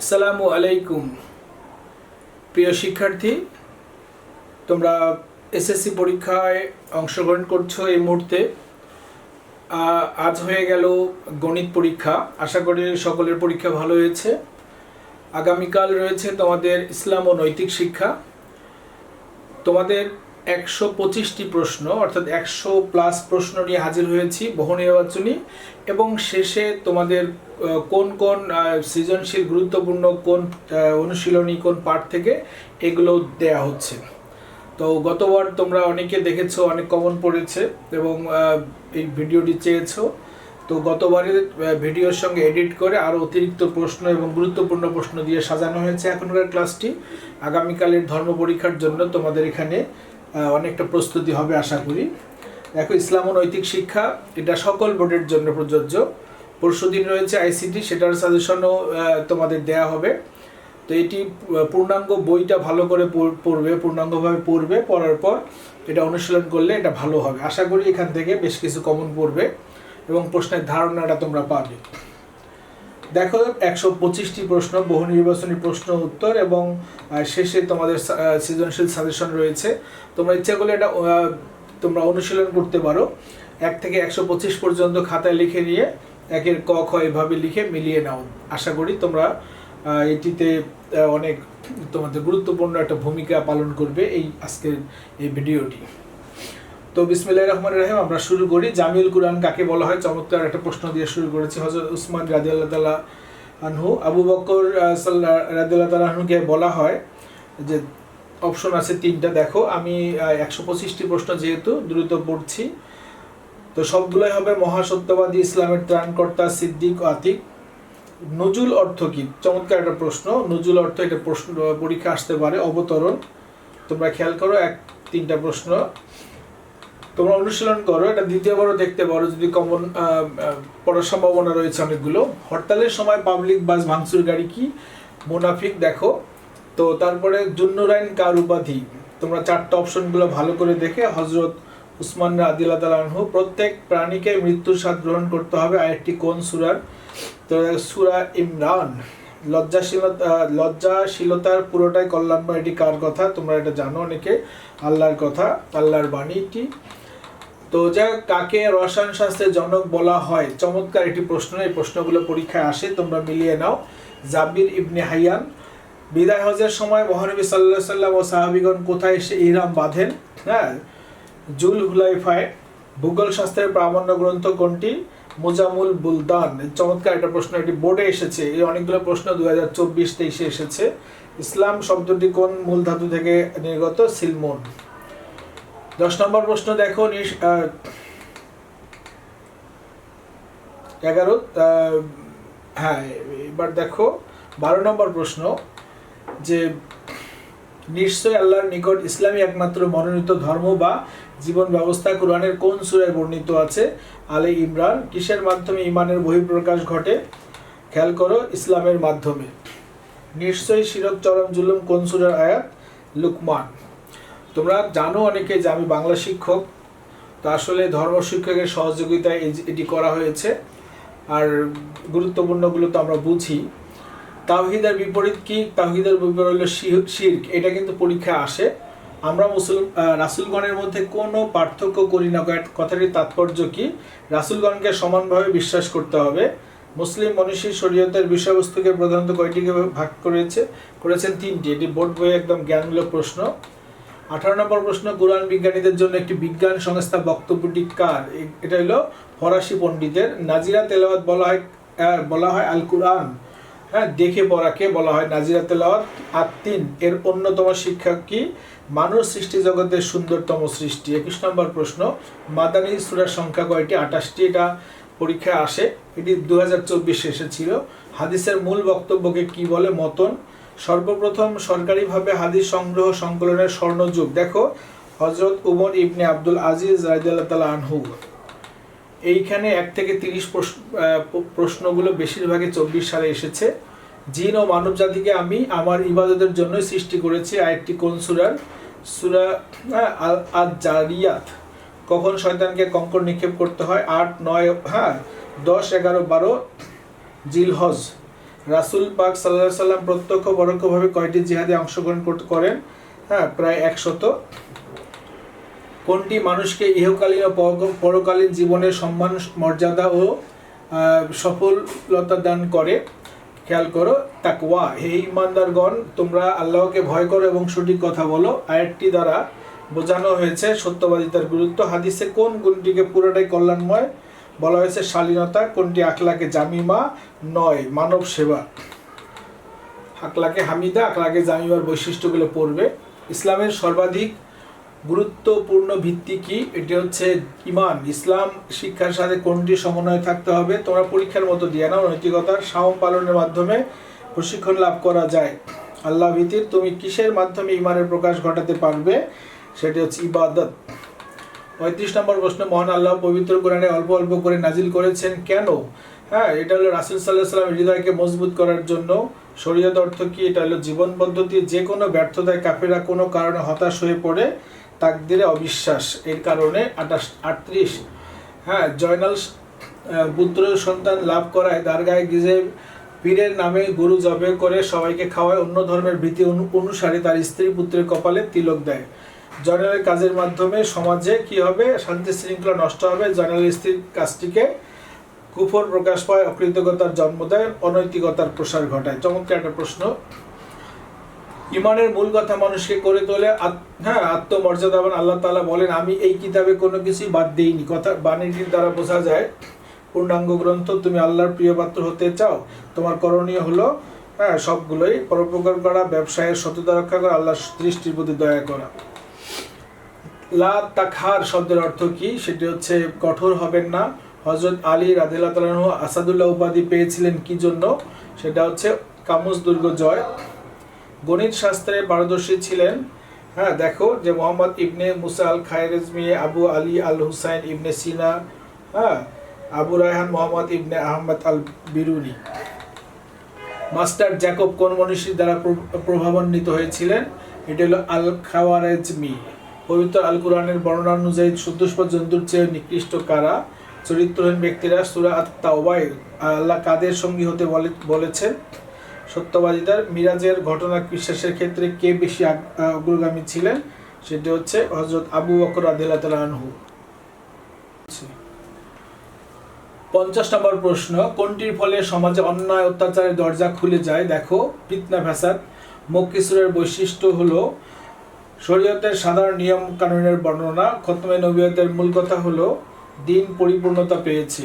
আসসালামু আলাইকুম, প্রিয় শিক্ষার্থী। তোমরা এসএসসি পরীক্ষায় অংশগ্রহণ করছ এই মুহূর্তে। আজ হয়ে গেল গণিত পরীক্ষা। আশা করি সকলের পরীক্ষা ভালো হয়েছে। আগামীকাল রয়েছে তোমাদের ইসলাম ও নৈতিক শিক্ষা। তোমাদের একশো পঁচিশটি প্রশ্ন, অর্থাৎ একশো প্লাস প্রশ্ন নিয়ে হাজির হয়েছি বহু নির্বাচনী। এবং শেষে তোমাদের কোন কোন সৃজনশীল, গুরুত্বপূর্ণ, কোন অনুশীলনী, কোন পাঠ থেকে এগুলো দেয়া হচ্ছে। তো গতবার তোমরা অনেকে দেখেছ, অনেক কমন পড়েছে এবং এই ভিডিওটি চেয়েছো। তো গতবারের ভিডিওর সঙ্গে এডিট করে আরও অতিরিক্ত প্রশ্ন এবং গুরুত্বপূর্ণ প্রশ্ন দিয়ে সাজানো হয়েছে এখনকার ক্লাসটি আগামীকালের ধর্ম পরীক্ষার জন্য তোমাদের এখানে অনেকটা প্রস্তুতি হবে আশা করি। দেখো, ইসলাম ও নৈতিক শিক্ষা, এটা সকল বোর্ডের জন্য প্রযোজ্য। পরশু দিন রয়েছে আইসিটি, সেটার সাজেশনও তোমাদের দেয়া হবে। তো এটি পূর্ণাঙ্গ বইটা ভালো করে পড়বে, পূর্ণাঙ্গভাবে পড়বে, পড়ার পর এটা অনুশীলন করলে এটা ভালো হবে। আশা করি এখান থেকে বেশ কিছু কমন পড়বে এবং প্রশ্নের ধারণাটা তোমরা পাবে। দেখো, একশো পঁচিশটি প্রশ্ন, বহু নির্বাচনী প্রশ্ন উত্তর এবং শেষে তোমাদের সৃজনশীল সাজেশন রয়েছে। তোমরা ইচ্ছা করলে এটা তোমরা অনুশীলন করতে পারো। এক থেকে একশো পঁচিশ পর্যন্ত খাতায় লিখে নিয়ে, একের ক, খ এভাবে লিখে মিলিয়ে নাও। আশা করি তোমরা এটিতে অনেক তোমাদের গুরুত্বপূর্ণ একটা ভূমিকা পালন করবে এই আজকের এই ভিডিওটি। তো বিসমিল্লাহির রহমান রহিম, আমরা শুরু করি। জামিউল কুরআন কাকে বলা হয়? চমৎকার একটা প্রশ্ন দিয়ে শুরু করেছি। হযরত উসমান রাদিয়াল্লাহু তাআলা আনহু, আবু বকর রাদিয়াল্লাহু তাআলা আনহুকে বলা হয়। যে অপশন আছে তিনটা। দেখো, আমি একশো পঁচিশটি প্রশ্ন যেহেতু দ্রুত পড়ছি, তো সবগুলোই হবে মহাসত্যবাদী ইসলামের ত্রাণকর্তা সিদ্দিক আতিক। নজুল অর্থ কি? চমৎকার একটা প্রশ্ন। নজুল অর্থ এটা প্রশ্ন, পরীক্ষা আসতে পারে, অবতরণ। তোমরা খেয়াল করো, এক, তিনটা প্রশ্ন। তোমরা অনুশীলন করো, এটা দ্বিতীয়বারও দেখতে পারো, যদি কমন পড়ার সম্ভাবনা রয়েছে অনেকগুলো। হরতালের সময় পাবলিক বাস ভাঙচুর গাড়ি কি? মুনাফিক দেখো। তো তারপরে জুন্নুরাইন কার উপাধি? তোমরা চারটা অপশনগুলো ভালো করে দেখে হজরত উসমান আদিল্লা তালানহু প্রত্যেক প্রাণীকে মৃত্যুর স্বাদ গ্রহণ করতে হবে আরেকটি কোন সুরার? তো সুরা ইমরান। লজ্জাশীলতা লজ্জাশীলতার পুরোটাই কল্যাণময়, এটি কার কথা? তোমরা এটা জানো অনেকে। আল্লাহর কথা, আল্লাহর বাণী এটি। তো যা কাকে রসায়ন শাস্ত্রের জনক বলা হয়? চমৎকার একটি প্রশ্ন, এই প্রশ্নগুলো পরীক্ষায় আসে, তোমরা মিলিয়ে নাও। জাবির ইবনে হাইয়ান, বিদায় হজের সময় মহানবী সাল্লাহ সাল্লাম ও সাহাবিগণ কোথায় এসে ইহরাম বাঁধেন? হ্যাঁ জুল হুলাইফায়, ভূগোল শাস্ত্রের প্রামাণ্য গ্রন্থ কোনটি? মুজামুল বুলদান চমৎকার একটা প্রশ্ন, এটি বোর্ডে এসেছে, এই অনেকগুলো প্রশ্ন দু হাজার চব্বিশ তেইশে এসেছে। ইসলাম শব্দটি কোন মূল ধাতু থেকে নির্গত? সিলমন। দশ নম্বর প্রশ্ন দেখো এগারো হ্যাঁ এবার দেখো, বারো নম্বর প্রশ্ন, যে নিশ্চয় আল্লাহর নিকট ইসলামী একমাত্র মনোনীত ধর্ম বা জীবন ব্যবস্থা কোরআনের কোন সুরায় বর্ণিত আছে? আলে ইমরান, কিসের মাধ্যমে ইমানের বহিঃপ্রকাশ ঘটে? খেয়াল করো, ইসলামের মাধ্যমে। নিশ্চয়ই শিরক, চরম, জুলুম কোন সুরার আয়াত? লুকমান। তোমরা জানো অনেকে যে আমি বাংলা শিক্ষক তো আসলে ধর্ম শিক্ষকের সহযোগিতায় এটি করা হয়েছে। আর গুরুত্বপূর্ণগুলো তো আমরা বুঝি। তাওহিদের বিপরীত কি? তাওহিদের বিপরীত হলো শির্ক। এটা কিন্তু পরীক্ষায় আসে। আমরা মুসলিম আহ, রাসূলগণের মধ্যে কোনো পার্থক্য করি না। কথাটির তাৎপর্য কি? রাসূলগণকে সমানভাবে বিশ্বাস করতে হবে। মুসলিম মনীষী শরীয়তের বিষয়বস্তুকে প্রধানত কয়টিকে ভাগ করেছে? করেছেন তিনটি। এটি বোর্ড বইয়ে একদম জ্ঞানমূলক প্রশ্ন। আঠারো নম্বর প্রশ্ন, কোরআন বিজ্ঞানীদের জন্য একটি বিজ্ঞান সংস্থা বক্তব্যটি কার? এটা হলো ফরাসি পণ্ডিতের। নাজিরা তেলাওয়াত বলা হয় বলা হয় আল কুরআন হ্যাঁ দেখে পড়াকে বলা হয় নাজিরা তেলাওয়াত। আর তিন, এর অন্যতম শিক্ষা কি? মানুষ সৃষ্টি জগতের সুন্দরতম সৃষ্টি। একুশ নম্বর প্রশ্ন, মাদানী সুরার সংখ্যা কয়টি? আঠাশটি। এটা পরীক্ষায় আসে। এটি দু হাজার চব্বিশে এসেছিল। হাদিসের মূল বক্তব্যকে কি বলে? মতন। সর্বপ্রথম সরকারিভাবে হাদিস সংগ্রহ সংকলনের স্বর্ণযুগ। দেখো হজরত উমর ইবনে আব্দুল আজিজ রাজিয়াল্লাহ তালা আনহু। এইখানে এক থেকে তিরিশ প্রশ্নগুলো বেশিরভাগই চব্বিশ সালে এসেছে। জিন ও মানব জাতিকে আমি আমার ইবাদতের জন্য সৃষ্টি করেছি। আরেকটি কোন সুরার? সুরা আল আল জারিয়াত কখন শয়তানকে কঙ্কর নিক্ষেপ করতে হয়? আট, নয় হ্যাঁ দশ, এগারো, বারো, জিলহজ। রাসুল পাক সাল্লাহ সাল্লাম প্রত্যক্ষ পরোক্ষভাবে কয়টি জিহাদে অংশগ্রহণ করেন? হ্যাঁ প্রায় একশত। কোনটি মানুষকে ইহকালীন ও পরকালীন জীবনের সম্মান, মর্যাদা ও সফলতা দান করে? খেয়াল করো, তাকওয়া। হে ইমানদারগণ তোমরা আল্লাহকে ভয় করো এবং সঠিক কথা বলো। আয়াতটি দ্বারা বোঝানো হয়েছে সত্যবাদিতার গুরুত্ব হাদিসে কোন গুণটিকে পুরোটাই কল্যাণময়? বলা হয়েছে, শালীনতা কোনটি? আখলাকে জামিমা নয়, মানব সেবা। আকলাকে হামিদা আকলাকে জামিমার বৈশিষ্ট্যগুলো পড়বে। ইসলামের সর্বাধিক গুরুত্বপূর্ণ ভিত্তি কি? এটি হচ্ছে ইমান। ইসলাম শিক্ষার সাথে কোনটি সমন্বয় থাকতে হবে? তোমরা পরীক্ষার মতো দিয়ে নাও। নৈতিকতার সাওম পালনের মাধ্যমে প্রশিক্ষণ লাভ করা যায়। আল্লাহ ভীতির, তুমি কিসের মাধ্যমে ইমানের প্রকাশ ঘটাতে পারবে? সেটি হচ্ছে ইবাদত। পঁয়ত্রিশ নম্বর প্রশ্ন, মহান আল্লাহ পবিত্র কোরআনে অল্প অল্প করে নাজিল করেছেন কেন? হ্যাঁ এটা হলো রাসুল সাল্লাহ সাল্লাম হৃদয়কে মজবুত করার জন্য। শরীয়ত অর্থ কি? এটা হলো জীবন পদ্ধতি, যে কোনো ব্যর্থতায় কাফেরা কোনো কারণে হতাশ হয়ে পড়ে, তাকদিরে অবিশ্বাস। এর কারণে আঠাশ, আটত্রিশ। হ্যাঁ জয়নাল পুত্র সন্তান লাভ করায় দারগায় গিজে পীরের নামে গুরু জবে করে সবাইকে খাওয়ায়, অন্য ধর্মের ভীতি অনু- অনুসারে তার স্ত্রী পুত্রের কপালে তিলক দেয়। জয়নালের কাজের মাধ্যমে সমাজে কি হবে? শান্তি শৃঙ্খলা নষ্ট হবে। জয়নালের স্ত্রীর কাজটিকে কুফর প্রকাশ পায়, অকৃতজ্ঞতার জন্ম দেয়, অনৈতিকতার প্রসার ঘটায়। চমৎকার একটা প্রশ্ন। ইমানের মূল কথা মানুষকে করে তোলে হ্যাঁ আত্মমর্যাদাবান আল্লাহ তাআলা বলেন, আমি এই কিতাবে কোনো কিছুই বাদ দিইনি। কথা, বাণীটির দ্বারা বোঝা যায়, পূর্ণাঙ্গ গ্রন্থ তুমি আল্লাহর প্রিয় পাত্র হতে চাও। তোমার করণীয় হলো হ্যাঁ সবগুলোই পরোপকার করা, ব্যবসায়ের সততা রক্ষা করা, আল্লাহর দৃষ্টির প্রতি দয়া করা। লা তাখার শব্দের অর্থ কি? সেটি হচ্ছে কঠোর হবেন না। হজরত আলী রাদিল্লাহ তালাহ আসাদুল্লাহ উপাধি পেয়েছিলেন কি জন্য? সেটা হচ্ছে কামুস দুর্গ জয়। গণিত শাস্ত্রে পারদর্শী ছিলেন। হ্যাঁ দেখো যে মোহাম্মদ ইবনে মুসা আল খায়রেজমি আবু আলী আল হুসাইন ইবনে সিনা হ্যাঁ আবু রায়হান মোহাম্মদ ইবনে আহমদ আল বিরুনি মাস্টার জ্যাকব কোন মনীষীর দ্বারা প্রভাবান্বিত হয়েছিলেন? এটি হলো আল খাওয়ারেজমি পবিত্র আল কোরআনের বর্ণনা অনুযায়ী চতুষ্পদ জন্তুর চেয়ে নিকৃষ্ট কারা? চরিত্রহীন ব্যক্তিরা সুরা তাওবায় আল্লাহ কাদের সঙ্গী হতে বলে বলেছেন? সত্যবাদিতার মিরাজের ঘটনা বিশ্বাসের ক্ষেত্রে কে বেশি অগ্রগামী ছিলেন? সেটি হচ্ছে হজরত আবু বকর আদিল্লাহ আনহু। পঞ্চাশ নম্বর প্রশ্ন, কোনটির ফলে সমাজে অন্যায় অত্যাচারের দরজা খুলে যায়? দেখো ফিতনা ফ্যাসাদ মক্কিসুরের বৈশিষ্ট্য হলো শরীয়তের সাধারণ নিয়ম কানুনের বর্ণনা খতমে নবীয়তের মূল কথা হলো দিন পরিপূর্ণতা পেয়েছি।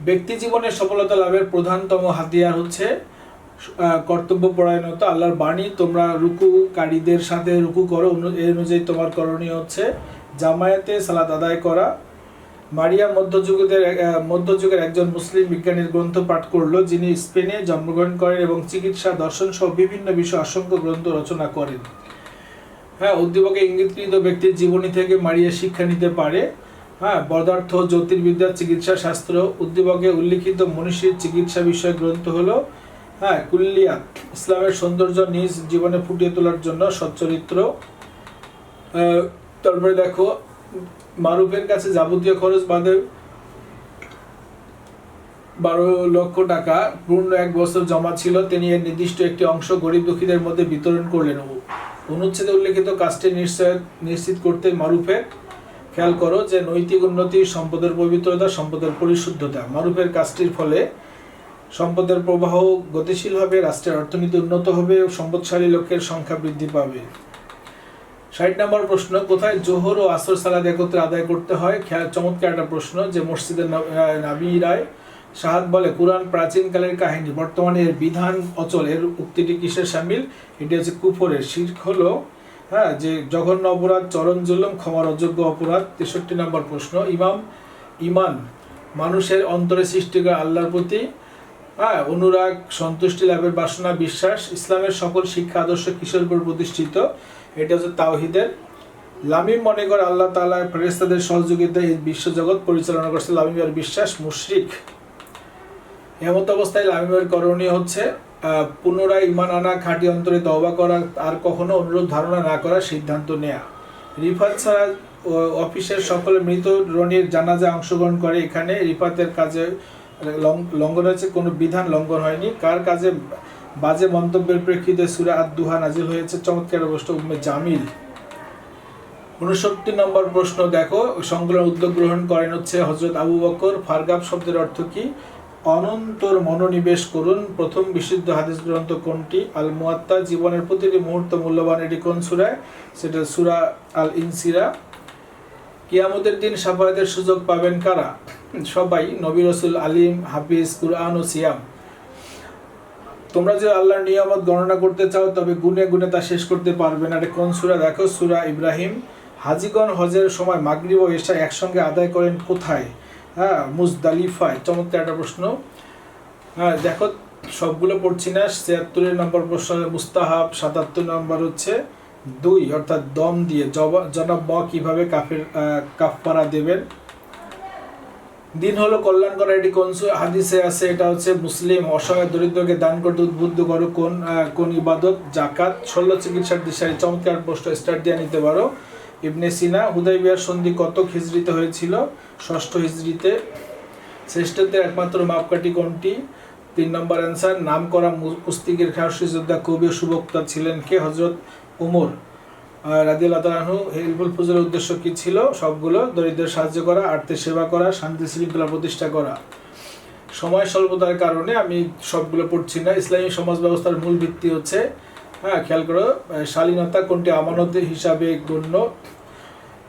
ব্যক্তি জীবনে সফলতা লাভের প্রধানতম হাতিয়ার হচ্ছে আহ, কর্তব্য পরায়ণতা আল্লাহর বাণী তোমরা রুকুকারীদের সাথে রুকু করো এই অনুযায়ী তোমার করণীয় হচ্ছে জামায়াতে সালাদ আদায় করা। মারিয়া মধ্যযুগের মধ্যযুগের একজন মুসলিম বিজ্ঞানীর গ্রন্থ পাঠ করল যিনি স্পেনে জন্মগ্রহণ করেন এবং চিকিৎসা দর্শন সহ বিভিন্ন বিষয়ে অসংখ্য গ্রন্থ রচনা করেন। হ্যাঁ উদ্দীপকে ইঙ্গিতকৃত ব্যক্তির জীবনী থেকে মারিয়া শিক্ষা নিতে পারে। হ্যাঁ পদার্থ, জ্যোতির্বিদ্যা, চিকিৎসা শাস্ত্র, উদ্দীপকে উল্লিখিত মনীষীর চিকিৎসা বিষয়ক গ্রন্থ হলো হ্যাঁ কুল্লিয়াত ইসলামের সৌন্দর্য নিজ জীবনে ফুটিয়ে তোলার জন্য সচ্চরিত্র। তারপরে দেখো, মারুফের কাছে যাবতীয় খরচ বাদে বারো লক্ষ টাকা, পূর্ণ এক বছর জমা ছিল, তিনি এর নির্দিষ্ট একটি অংশ গরিব দুঃখীদের মধ্যে বিতরণ করলেন। অনুচ্ছেদে উল্লেখিত কাজটি নিশ্চয় নিশ্চিত করতে মারুফের খেয়াল করো যে নৈতিক উন্নতি সম্পদের পবিত্রতা, সম্পদের পরিশুদ্ধতা। মারুফের কাজটির ফলে সম্পদের প্রবাহ গতিশীল হবে, রাষ্ট্রের অর্থনীতি উন্নত হবে সম্পদশালী লোকের সংখ্যা বৃদ্ধি পাবে। ষাট নম্বর প্রশ্ন, কোথায় জোহর ও আসর সালাদ একত্রে আদায় করতে হয়? চমৎকার একটা প্রশ্ন যে মসজিদের নাবি রায় সাহাদ বলে, কোরআন প্রাচীনকালের কাহিনী, বর্তমানে এর বিধান অচল এর উক্তিটি কিসের সামিল? এটি হচ্ছে কুফরের শির্ক হলো হ্যাঁ যে জঘন্য অপরাধ চরণ জুলুম, ক্ষমার অযোগ্য অপরাধ। তেষট্টি নম্বর প্রশ্ন, ইমাম, ইমান, মানুষের অন্তরে সৃষ্টি করে আল্লাহর প্রতি হ্যাঁ অনুরাগ, সন্তুষ্টি লাভের বাসনা, বিশ্বাস, ইসলামের সকল শিক্ষা, আদর্শ কিসের উপর প্রতিষ্ঠিত? এটা হচ্ছে তাওহিদের। লামিম মনে করে আল্লাহ তাআলা ফেরেস্তাদের সহযোগিতায় বিশ্বজগৎ পরিচালনা করছে। লামিমের বিশ্বাস মুশরিক। এমত অবস্থায় লামিমের করণীয় হচ্ছে পুনরায় ইমান আনা খাঁটি অন্তরে তওবা করা, আর কখনো অনুরোধ ধারণা না করার সিদ্ধান্ত নেয়া। রিফাত ছাড়া অফিসের সকল মৃত রনির জানাজা অংশগ্রহণ করে। এখানে রিফাতের কাজে লঙ্ঘন হয়েছে, কোনো বিধান লঙ্ঘন হয়নি। কার কাজে বাজে মন্তব্যের প্রেক্ষিতে সুরা আদ দুহা নাজিল হয়েছে, চমৎকার প্রশ্ন উম্মে জামিল। উনসত্তর নম্বর প্রশ্ন, দেখো সংকলন উদ্যোগ গ্রহণ করেন হচ্ছে হজরত আবু বকর। ফারগাব শব্দের অর্থ কি? অনন্তর মনোনিবেশ করুন। প্রথম বিশুদ্ধ হাদিস গ্রন্থ কোনটি? আল মুয়াত্তা জীবনের প্রতিটি মুহূর্ত মূল্যবান। এটি কোন সুরায়? সেটা সুরা আল ইনসিরা কিয়ামতের দিন সাফায়াতের সুযোগ পাবেন কারা? সবাই, নবী রসুল, আলিম, হাফিজ, কুরআন ও সিয়াম। তোমরা যে আল্লাহর নিয়ামত গণনা করতে চাও, তবে গুনে গুনে তা শেষ করতে পারবে না। কোন সুরা? দেখো, সুরা ইব্রাহিম। হাজিগণ হজের সময় মাগরিব ও এশা একসঙ্গে আদায় করেন কোথায়? হ্যাঁ মুজদালিফায় চমৎকার একটা প্রশ্ন। হ্যাঁ দেখো সবগুলো পড়ছি না ছিয়াত্তরের নম্বর প্রশ্ন মুস্তাহাব সাতাত্তর নম্বর হচ্ছে দুই অর্থাৎ দম দিয়ে জনাব ব কীভাবে কাফের আহ, কাফপারা দেবেন? দিন হলো কল্যাণ করা এটি কোন হাদিসে আছে এটা হচ্ছে মুসলিম অসহায় দরিদ্রকে দান করতে উদ্বুদ্ধ করো কোন কোন ইবাদত জাকাত শল্য চিকিৎসার দিশায় চমৎকার প্রশ্ন স্টার্ট দিয়ে নিতে পারো। ইবনে সিনা, হুদাইবিয়ার সন্ধি কত হিজড়িতে হয়েছিল? ষষ্ঠ হিজড়িতে শ্রেষ্ঠত্বের একমাত্র মাপকাঠি কোনটি? তিন নম্বর অ্যান্সার, নাম করা কুস্তিগির খারসি যোদ্ধা কবি সুবক্তা ছিলেন কে? হজরত উমর। রাদিয়াল্লাহু তাআলাহু হেলফুল উদ্দেশ্য কি ছিল? সবগুলো, দরিদ্রের সাহায্য করা আর্থিক সেবা করা, শান্তি শৃঙ্খলা প্রতিষ্ঠা করা। সময় স্বল্পতার কারণে আমি সবগুলো পড়ছি না। ইসলামী সমাজ ব্যবস্থার মূল ভিত্তি হচ্ছে হ্যাঁ খেয়াল করো শালীনতা কোনটি আমানত হিসাবে গণ্য?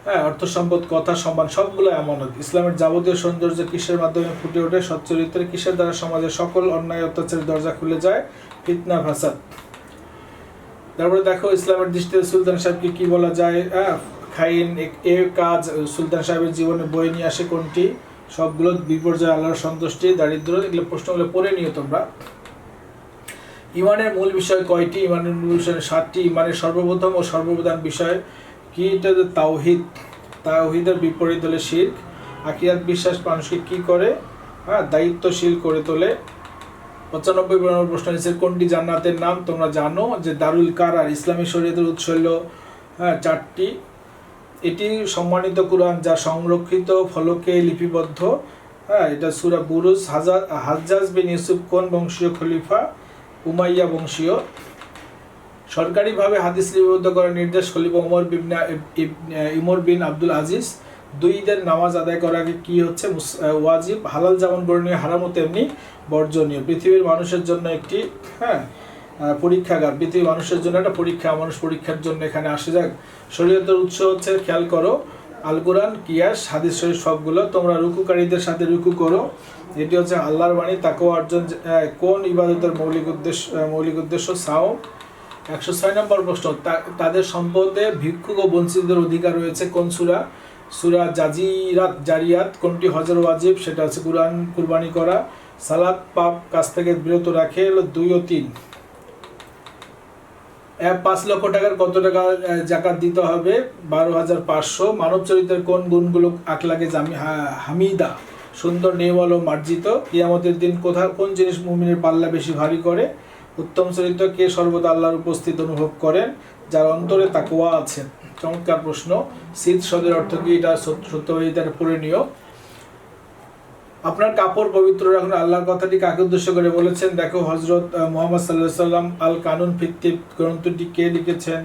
হ্যাঁ অর্থ সম্পদ, কথা, সম্মান, সবগুলো আমানত ইসলামের যাবতীয় সৌন্দর্য কিসের মাধ্যমে ফুটে ওঠে? সচ্চরিত্রে কিসের দ্বারা সমাজের সকল অন্যায়, অত্যাচারের দরজা খুলে যায়? ফিতনা, ফাসাদ। তারপরে দেখো, ইসলামের দৃষ্টিতে সুলতান সাহেবকে কি বলা যায়? হ্যাঁ খাইন, এ- কাজ, সুলতান সাহেবের জীবনে বয়ে নিয়ে আসে কোনটি? সবগুলো বিপর্যয়, আল্লাহর সন্তুষ্টি দারিদ্র এগুলো প্রশ্নগুলো পড়ে নিও তোমরা। ইমানের মূল বিষয় কয়টি? ইমানের মূল বিষয় সাতটি। ইমানের সর্বপ্রথম ও সর্বপ্রধান বিষয় কি এটা যে তাওহিদ? তাওহিদের বিপরীত হলে শির্ক। আকিরাত বিশ্বাস মানুষকে কি করে? হ্যাঁ দায়িত্বশীল করে তোলে। পঁচানব্বই নম্বর প্রশ্ন হচ্ছে কোনটি জান্নাতের নাম? তোমরা জানো যে দারুল কারার, ইসলামী শরীয়তের উৎস হল হ্যাঁ চারটি। এটি সম্মানিত কোরআন যা সংরক্ষিত ফলকে লিপিবদ্ধ। হ্যাঁ এটা সুরা বুরুজ, হাজার, হাজ্জাজ বিন ইউসুফ কোন বংশীয় খলিফা? উমাইয়া বংশীয়। সরকারিভাবে হাদিস লিপিবদ্ধ করার নির্দেশ খলিফা উমর বিবনা ইমর বিন আব্দুল আজিজ। দুই ঈদের নামাজ আদায় আগে কি হচ্ছে? ওয়াজিব, হালাল যেমন বর্ণীয় হারামও তেমনি বর্জনীয়। পৃথিবীর মানুষের জন্য একটি হ্যাঁ পরীক্ষাগার। পৃথিবীর মানুষের জন্য একটা পরীক্ষা। মানুষ পরীক্ষার জন্য এখানে আসে। যাক, শরীয়তের উৎস হচ্ছে, খেয়াল করো, আল কোরআন, কিয়াস, হাদিস শরীফ সবগুলো। তোমরা রুকুকারীদের সাথে রুকু করো। এটি হচ্ছে আল্লাহর বাণী তাকেও অর্জন কোন ইবাদতের মৌলিক উদ্দেশ্য মৌলিক উদ্দেশ্য? সাও একশো ছয় নম্বর প্রশ্ন তাদের সম্পদে ভিক্ষুক ও বঞ্চিতদের অধিকার রয়েছে কোন সুরা? সুরা জাজিরাত, জারিয়াত, কোনটি হজর ওয়াজিব? সেটা হচ্ছে কুরআন, কুরবানি করা সালাদ পাপ কাছ থেকে বিরত রাখে দুই ও তিন। পাঁচ লক্ষ টাকার কত টাকা জাকাত দিতে হবে? বারো হাজার পাঁচশো। মানব চরিত্রের কোন গুণগুলো আকলাগে জামি হামিদা, সুন্দর, নির্মল ও মার্জিত? কিয়ামতের দিন কোথা কোন জিনিস মুমিনের পাল্লা বেশি ভারী করে? উত্তম চরিত্র কে সর্বদা আল্লাহর উপস্থিত অনুভব করেন, যার অন্তরে তাকুয়া আছেন চমৎকার প্রশ্ন। শীত শব্দের অর্থ কি? এটা সত্যবাদিতার নিও। আপনার কাপড় পবিত্র রাখুন, আল্লাহর কথাটি কাকে উদ্দেশ্য করে বলেছেন? দেখো হজরত মোহাম্মদ সাল্লাহ সাল্লাম আল কানুন ভিত্তিক গ্রন্থটি কে লিখেছেন?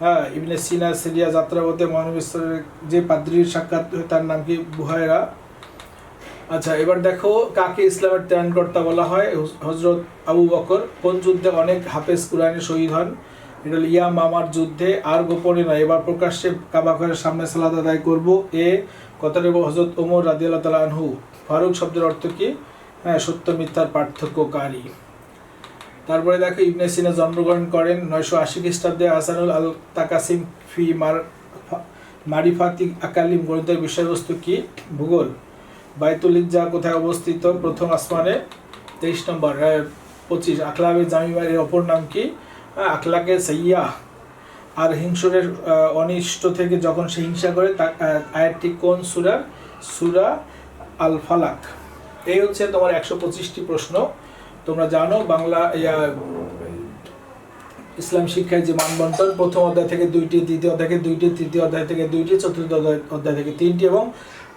হ্যাঁ ইবনে সিনা, সিরিয়া, যাত্রাপথে মহানবিশ্বরের যে পাদ্রির সাক্ষাৎ তার নাম কি? বুহায়রা আচ্ছা এবার দেখো কাকে ইসলামের ত্রাণকর্তা বলা হয়। হজরত আবু বকর, কোন যুদ্ধে অনেক হাফেজ কুরআনে শহীদ হন? এটা ইয়া মামার যুদ্ধে, আর গোপনে নয়, এবার প্রকাশ্যে কাবা ঘরের সামনে সালাদ আদায় করব। এ কথা কথাটা হজরত ওমর রাদিয়াল্লাহু তাআলা আনহু। ফারুক শব্দের অর্থ কি? হ্যাঁ সত্য, মিথ্যার পার্থক্যকারী। তারপরে দেখো, ইবনে সিনা জন্মগ্রহণ করেন নয়শো আশি খ্রিস্টাব্দে হাসানুল আল তাকাসিম ফি মার মারিফাতি আকালিম গ্রন্থের বিষয়বস্তু কি? ভূগোল। বাইতুল ইজ্জা কোথায় অবস্থিত? প্রথম আসমানে। তেইশ নম্বর পঁচিশ আখলাবে জামিমারের অপর নাম কি? আখলাকে সাইয়া আর হিংসুরের অনিষ্ট থেকে যখন সে হিংসা করে, তা আয়াতটি কোন সুরার সুরা আল ফালাক এই হচ্ছে তোমার একশো পঁচিশটি প্রশ্ন। তোমরা জানো, বাংলা ইসলাম শিক্ষায় যে মানবন্টন প্রথম অধ্যায় থেকে দুইটি, দ্বিতীয় অধ্যায় থেকে দুইটি, তৃতীয় অধ্যায় থেকে দুইটি, চতুর্থ অধ্যায় থেকে তিনটি এবং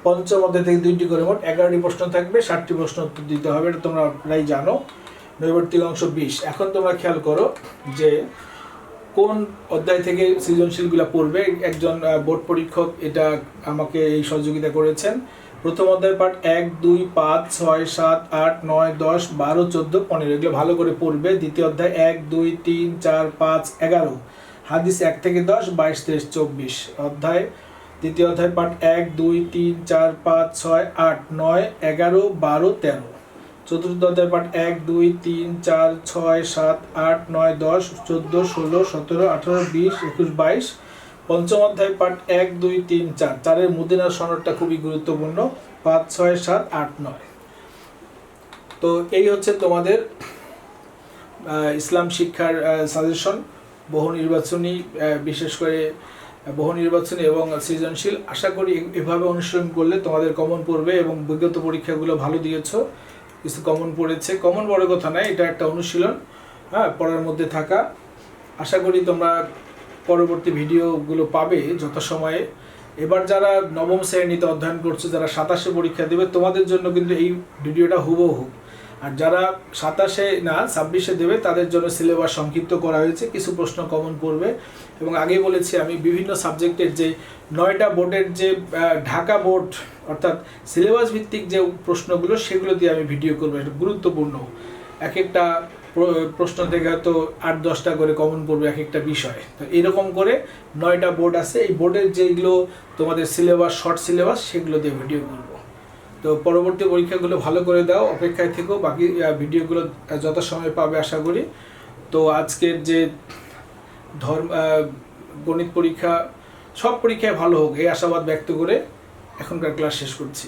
পঞ্চম অধ্যায় থেকে দুইটি করে মোট এগারোটি প্রশ্ন থাকবে, ষাটটি প্রশ্ন উত্তর দিতে হবে, এটা তোমরা প্রায় জানো। নৈবর্তিক অংশ বিশ। এখন তোমরা খেয়াল করো যে কোন অধ্যায় থেকে সৃজনশীলগুলো পড়বে? একজন বোর্ড পরীক্ষক এটা আমাকে এই সহযোগিতা করেছেন। প্রথম অধ্যায় পাঠ এক, দুই, পাঁচ, ছয়, সাত, আট, নয়, দশ, বারো, চোদ্দ, পনেরো, এগুলো ভালো করে পড়বে। দ্বিতীয় অধ্যায় এক, দুই, তিন, চার, পাঁচ, এগারো। হাদিস এক থেকে দশ, বাইশ, তেইশ, চব্বিশ। অধ্যায় দ্বিতীয় অধ্যায়, পাঠ এক, দুই, তিন, চার, পাঁচ, ছয়, আট, নয়, এগারো, বারো, তেরো। চতুর্থ অধ্যায়, পাঠ এক, দুই, তিন, চার, ছয়, সাত, আট, নয়, দশ, চোদ্দ, ষোলো, সতেরো, আঠারো, বিশ, একুশ, বাইশ। পঞ্চম অধ্যায়, পাঠ এক, দুই, তিন, চার। চারের মুদিনার সনদটা খুবই গুরুত্বপূর্ণ। পাঁচ, ছয়, সাত, আট, নয়। তো এই হচ্ছে তোমাদের ইসলাম শিক্ষার সাজেশন বহু নির্বাচনী বিশেষ করে বহু নির্বাচনী এবং সৃজনশীল। আশা করি এভাবে অনুসরণ করলে তোমাদের কমন পড়বে এবং বিগত পরীক্ষাগুলো ভালো দিয়েছ। কিছু কমন পড়েছে। কমন বড় কথা নয়, এটা একটা অনুশীলন হ্যাঁ পড়ার মধ্যে থাকা। আশা করি তোমরা পরবর্তী ভিডিওগুলো পাবে যত সময়ে এবার যারা নবম শ্রেণীতে অধ্যয়ন করছ, যারা সাতাশে পরীক্ষা দেবে, তোমাদের জন্য কিন্তু এই ভিডিওটা হুবহু। আর যারা সাতাশে না, ছাব্বিশে দেবে, তাদের জন্য সিলেবাস সংক্ষিপ্ত করা হয়েছে, কিছু প্রশ্ন কমন পড়বে এবং আগে বলেছি আমি বিভিন্ন সাবজেক্টের যে নয়টা বোর্ডের যে ঢাকা বোর্ড, অর্থাৎ সিলেবাস ভিত্তিক যে প্রশ্নগুলো, সেগুলো দিয়ে আমি ভিডিও করব। এটা গুরুত্বপূর্ণ। এক একটা প্রশ্ন থেকে হয়তো আট, দশটা করে কমন পড়বে এক একটা বিষয়। তো এরকম করে নয়টা বোর্ড আছে। এই বোর্ডের যেগুলো তোমাদের সিলেবাস শর্ট সিলেবাস সেগুলো দিয়ে ভিডিও করব। তো পরবর্তী পরীক্ষাগুলো ভালো করে দাও, অপেক্ষায় থেকো, বাকি ভিডিওগুলো যত সময় পাবে আশা করি। তো আজকের যে ধর্ম গণিত পরীক্ষা, সব পরীক্ষায় ভালো হোক, এই আশাবাদ ব্যক্ত করে এখনকার ক্লাস শেষ করছি।